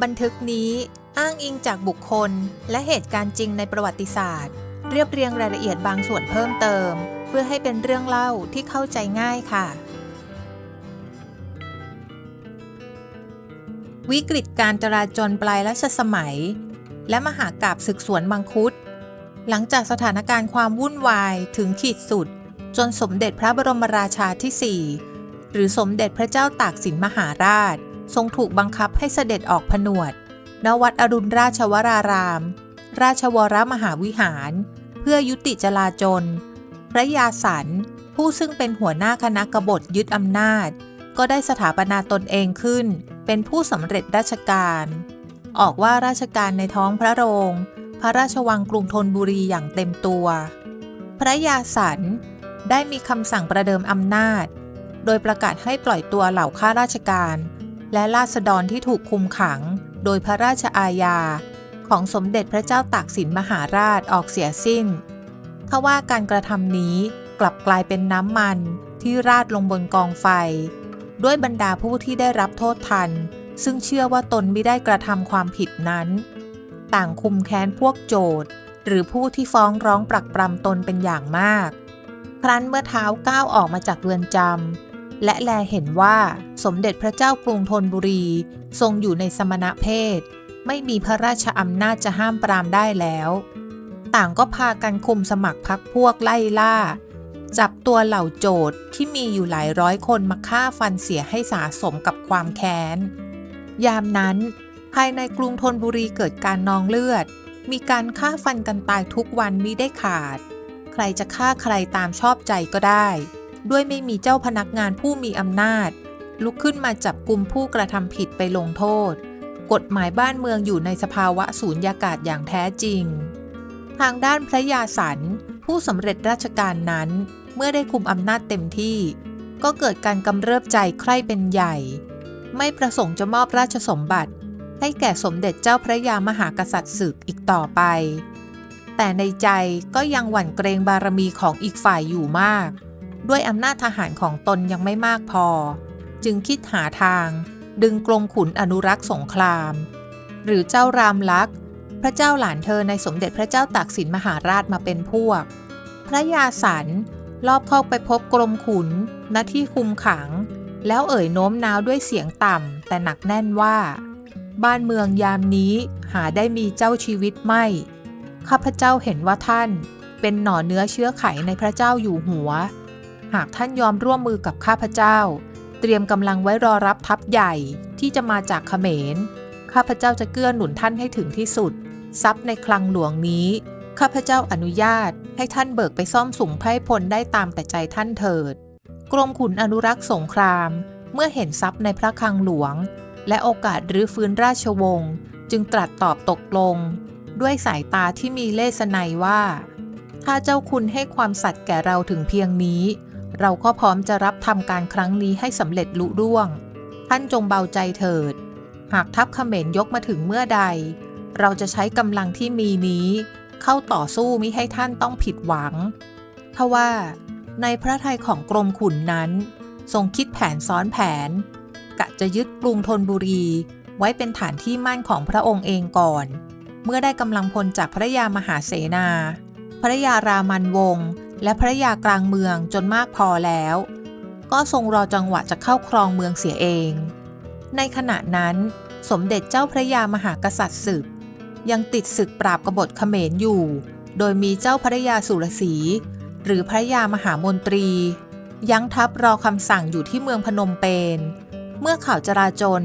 บันทึกนี้อ้างอิงจากบุคคล และเหตุการณ์จริงในประวัติศาสตร์ เรียบเรียงรายละเอียดบางส่วนเพิ่มเติม เพื่อให้เป็นเรื่องเล่าที่เข้าใจง่ายค่ะ วิกฤตการจราจรปลายรัชสมัย และมหากาบศึกสวนมังคุดหลังจากสถานการณ์ความวุ่นวายถึงขีดสุด จนสมเด็จพระบรมราชาที่ 4 หรือสมเด็จพระเจ้าตากสินมหาราช ทรงถูกบังคับให้เสด็จออกผนวด ณ วัดอรุณราชวราราม ราชวรมหาวิหาร เพื่อยุติจลาจล พระยาสัน ผู้ซึ่งเป็นหัวหน้าคณะกบฏยึดอำนาจ ก็ได้สถาปนาตนเองขึ้น เป็นผู้สำเร็จราชการ ออกว่าราชการในท้องพระโรง พระราชวังกรุงธนบุรีอย่างเต็มตัว พระยาสันได้มีคำสั่งประเดิมอำนาจ โดยประกาศให้ปล่อยตัวเหล่าข้าราชการ และราษฎรที่ถูกคุมขัง โดยพระราชอาญา ของสมเด็จพระเจ้าตากสินมหาราชออกเสียสิ้นทว่าการกระทำนี้กลับกลายเป็นน้ำมันที่ราดลงบนกองไฟ ด้วยบรรดาผู้ที่ได้รับโทษทัน ซึ่งเชื่อว่าตนไม่ได้กระทำความผิดนั้น ต่างคุมแค้นพวกโจทย์หรือผู้ที่ฟ้องร้องปรักปรำตนเป็นอย่างมาก ครั้นเมื่อเท้าก้าวออกมาจากเรือนจำ และแลเห็นว่าสมเด็จพระเจ้ากรุงธนบุรี ทรงอยู่ในสมณเพศ ไม่มีพระราชอำนาจจะห้ามปรามได้แล้ว ต่างก็พากันคุมสมัครพักพวกไล่ล่า จับตัวเหล่าโจทที่มีอยู่หลายร้อยคนมาฆ่าฟันเสียให้สาสมกับความแค้น ยามนั้น ภายในกรุงธนบุรีเกิดการนองเลือด มีการฆ่าฟันกันตายทุกวันมิได้ขาด ใครจะฆ่าใครตามชอบใจก็ได้ ด้วยไม่มีเจ้าพนักงานผู้มีอำนาจ ลุกขึ้นมาจับกลุ่มผู้กระทำผิดไปลงโทษ กฎหมายบ้านเมืองอยู่ในสภาวะสูญญากาศอย่างแท้จริง ทางด้านพระยาสันผู้สำเร็จราชการนั้น เมื่อได้คุมอำนาจเต็มที่ ก็เกิดการกำเริบใจใคร่เป็นใหญ่ ไม่ประสงค์จะมอบราชสมบัติ ให้แก่สมเด็จเจ้าพระยามหากษัตริย์ศึกอีกต่อไป แต่ในใจก็ยังหวั่นเกรงบารมีของอีกฝ่ายอยู่มาก ด้วยอำนาจทหารของตนยังไม่มากพอ จึงคิดหาทาง ดึงกรงขุนอนุรักษ์สงคราม หรือเจ้ารามลักษ์พระเจ้าหลานเธอในสมเด็จพระเจ้าตากสินมหาราชมาเป็นพวก พระยาสันรอบเข้าไปพบกรมขุนณที่คุมขัง แล้วเอ่ยโน้มน้าวด้วยเสียงต่ำแต่หนักแน่นว่า บ้านเมืองยามนี้หาได้มีเจ้าชีวิตไม่ ข้าพเจ้าเห็นว่าท่านเป็นหน่อเนื้อเชื้อไขในพระเจ้าอยู่หัว หากท่านยอมร่วมมือกับข้าพเจ้า เตรียมกำลังไว้รอรับทัพใหญ่ที่จะมาจากเขมร ข้าพเจ้าจะเกื้อหนุนท่านให้ถึงที่สุด ทรัพย์ในคลังหลวงนี้ ข้าพเจ้าอนุญาตให้ท่านเบิกไปซ่อมสุงไพร่พลได้ตามแต่ใจท่านเถิด กรมขุนอนุรักษ์สงคราม เมื่อเห็นทรัพย์ในพระคลังหลวง และโอกาสรื้อฟื้นราชวงศ์จึงตรัสตอบตกลง ด้วยสายตาที่มีเลสไนยว่า ถ้าเจ้าคุณให้ความสัตย์แก่เราถึงเพียงนี้ เราก็พร้อมจะรับทำการครั้งนี้ให้สำเร็จลุล่วง ท่านจงเบาใจเถิด หากทัพเขมรยกมาถึงเมื่อใด เราจะใช้กำลังที่มีนี้ เข้าต่อสู้มิให้ท่านต้องผิดหวังทว่า ในพระทัยของกรมขุนนั้น ทรงคิดแผนซ้อนแผน กะจะยึดกรุงธนบุรีไว้เป็นฐานที่มั่นของพระองค์เองก่อน เมื่อได้กำลังพลจากพระยามหาเสนา พระยารามันวงศ์ และพระยากลางเมืองจนมากพอแล้ว ก็ทรงรอจังหวะจะเข้าครองเมืองเสียเอง ในขณะนั้น สมเด็จเจ้าพระยามหากษัตริย์ศึก ยังติดศึกปราบกบฏเขมรอยู่ โดยมีเจ้าพระยาสุรศีหรือพระยามหามนตรี ยั้งทัพรอคำสั่งอยู่ที่เมืองพนมเปญเมื่อข่าวจราจน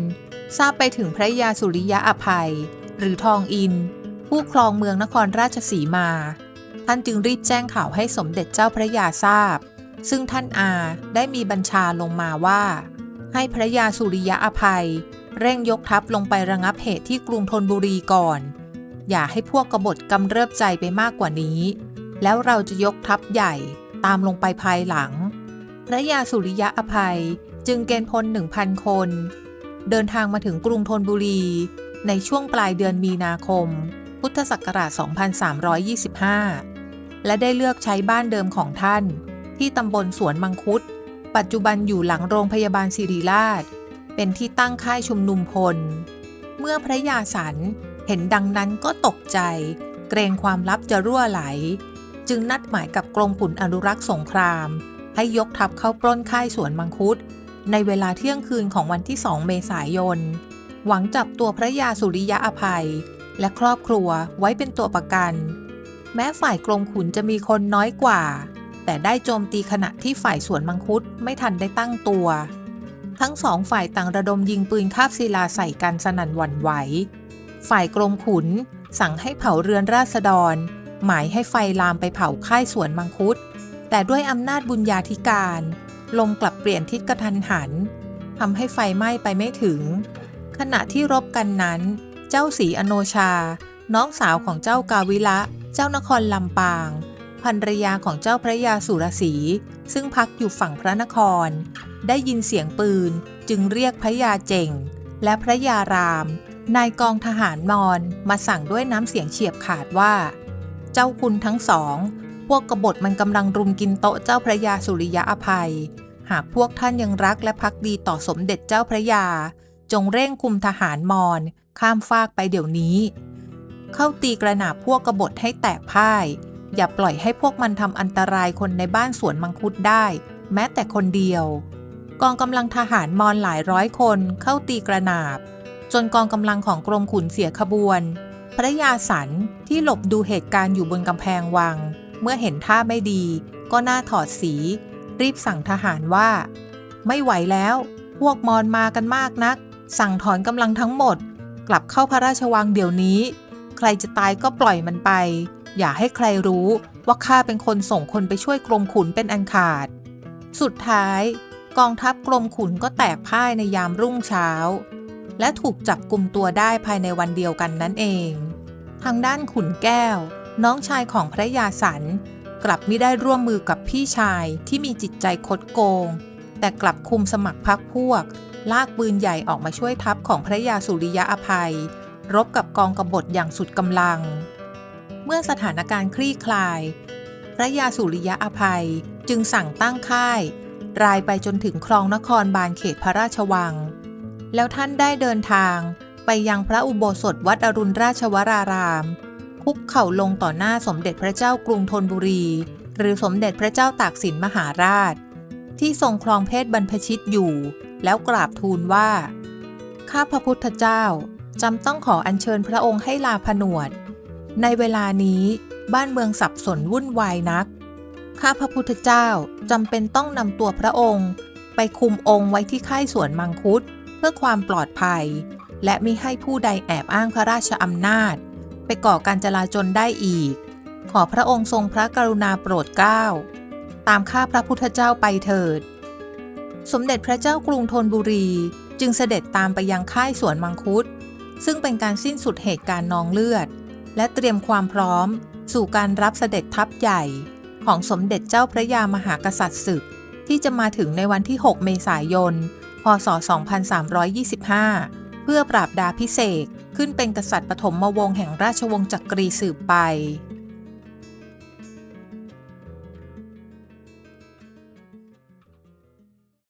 ทราบไปถึงพระยาสุริยะอภัย หรือทองอิน ผู้ครองเมืองนครราชสีมา ท่านจึงรีบแจ้งข่าวให้สมเด็จเจ้าพระยาทราบ ซึ่งท่านอาได้มีบัญชาลงมาว่า ให้พระยาสุริยะอภัย เร่งยกทัพลงไประงับเหตุที่กรุงธนบุรีก่อน อย่าให้พวกกบฏกำเริบใจไปมากกว่านี้ แล้วเราจะยกทัพใหญ่ตามลงไปภายหลัง พระยาสุริยะอภัยจึงเกณฑ์พล1,000คน เดินทางมาถึงกรุงธนบุรีในช่วงปลายเดือนมีนาคม พุทธศักราช 2325 และได้เลือกใช้บ้านเดิมของท่าน ที่ตำบลสวนมังคุด ปัจจุบันอยู่หลังโรงพยาบาลศิริราช เป็นที่ตั้งค่ายชุมนุมพล เมื่อพระยาสันเห็นดังนั้นก็ตกใจ เกรงความลับจะรั่วไหล จึงนัดหมายกับกรมขุนอนุรักษ์สงคราม ให้ยกทัพเข้าปล้นค่ายสวนมังคุด ในเวลาเที่ยงคืนของวันที่ 2 เมษายน หวังจับตัวพระยาสุริยะอภัย และครอบครัวไว้เป็นตัวประกัน แม้ฝ่ายกรมขุนจะมีคนน้อยกว่า แต่ได้โจมตีขณะที่ฝ่ายสวนมังคุดไม่ทันได้ตั้งตัว ทั้งสองฝ่ายต่างระดมยิงปืนคาบศิลาใส่กันสนั่นหวั่นไหว ฝ่ายกรมขุนสั่งให้เผาเรือนราษฎร หมายให้ไฟลามไปเผาค่ายสวนมังคุด แต่ด้วยอำนาจบุญญาธิการ ลมกลับเปลี่ยนทิศกระทันหันทำให้ไฟไหม้ไปไม่ถึง ขณะที่รบกันนั้น เจ้าศรีอโนชา น้องสาวของเจ้ากาวิละ เจ้านครลำปางภรรยาของเจ้าพระยาสุรศีซึ่งพักอยู่ฝั่งพระนคร ได้ยินเสียงปืนจึงเรียกพระยาเจงและพระยาราม นายกองทหารมอนมาสั่งด้วยน้ำเสียงเฉียบขาดว่า เจ้าคุณทั้งสอง พวกกบฏมันกำลังรุมกินโต๊ะเจ้าพระยาสุริยะอภัย หากพวกท่านยังรักและพักดีต่อสมเด็จเจ้าพระยา จงเร่งคุมทหารมอนข้ามฟากไปเดี๋ยวนี้ เข้าตีกระหนาบพวกกบฏให้แตกพ่าย อย่าปล่อยให้พวกมันทำอันตรายคนในบ้านสวนมังคุดได้ แม้แต่คนเดียว กองกำลังทหารมอนหลายร้อยคนเข้าตีกระหนาบ จนกองกำลังของกรมขุนเสียขบวน พระยาสันที่หลบดูเหตุการณ์อยู่บนกำแพงวัง เมื่อเห็นท่าไม่ดี ก็หน้าถอดสี รีบสั่งทหารว่า ไม่ไหวแล้ว พวกมอนมากันมากนัก สั่งถอนกำลังทั้งหมด กลับเข้าพระราชวังเดี๋ยวนี้ ใครจะตายก็ปล่อยมันไป อย่าให้ใครรู้ว่าข้าเป็นคนส่งคนไปช่วยกรมขุนเป็นอันขาด สุดท้าย กองทัพกรมขุนก็แตกพ่ายในยามรุ่งเช้า และถูกจับกลุ่มตัวได้ภายในวันเดียวกันนั่นเอง ทางด้านขุนแก้ว น้องชายของพระยาสันกลับไม่ได้ร่วมมือกับพี่ชายที่มีจิตใจคดโกง แต่กลับคุมสมัครพรรคพวก ลากปืนใหญ่ออกมาช่วยทัพของพระยาสุริยะอภัย รบกับกองกบฏอย่างสุดกำลัง เมื่อสถานการณ์คลี่คลาย พระยาสุริยะอภัยจึงสั่งตั้งค่าย รายไปจนถึงคลองนครบาลเขตพระราชวัง แล้วท่านได้เดินทางไปยังพระอุโบสถวัดอรุณราชวราราม คุกเข่าลงต่อหน้าสมเด็จพระเจ้ากรุงธนบุรี หรือสมเด็จพระเจ้าตากสินมหาราช ที่ทรงครองเพศบรรพชิตอยู่ แล้วกราบทูลว่า ข้าพระพุทธเจ้าจำต้องขออัญเชิญพระองค์ให้ลาผนวด ในเวลานี้บ้านเมืองสับสนวุ่นวายนัก ข้าพระพุทธเจ้าจำเป็นต้องนำตัวพระองค์ ไปคุมองค์ไว้ที่ค่ายสวนมังคุดเพื่อความปลอดภัย และมิให้ผู้ใดแอบอ้างพระราชอำนาจ ไปก่อการจลาจลได้อีก ขอพระองค์ทรงพระกรุณาโปรดเกล้า ตามข้าพระพุทธเจ้าไปเถิด สมเด็จพระเจ้ากรุงธนบุรี จึงเสด็จตามไปยังค่ายสวนมังคุด ซึ่งเป็นการสิ้นสุดเหตุการณ์นองเลือด และเตรียมความพร้อม สู่การรับเสด็จทัพใหญ่ ของสมเด็จเจ้าพระยามหากษัตริย์ศึก ที่จะมาถึงในวันที่ 6 เมษายน พศ 2325 เพื่อปราบดาพิเศษขึ้นเป็นกษัตริย์ปฐมวงศ์แห่งราชวงศ์จักรีสืบไป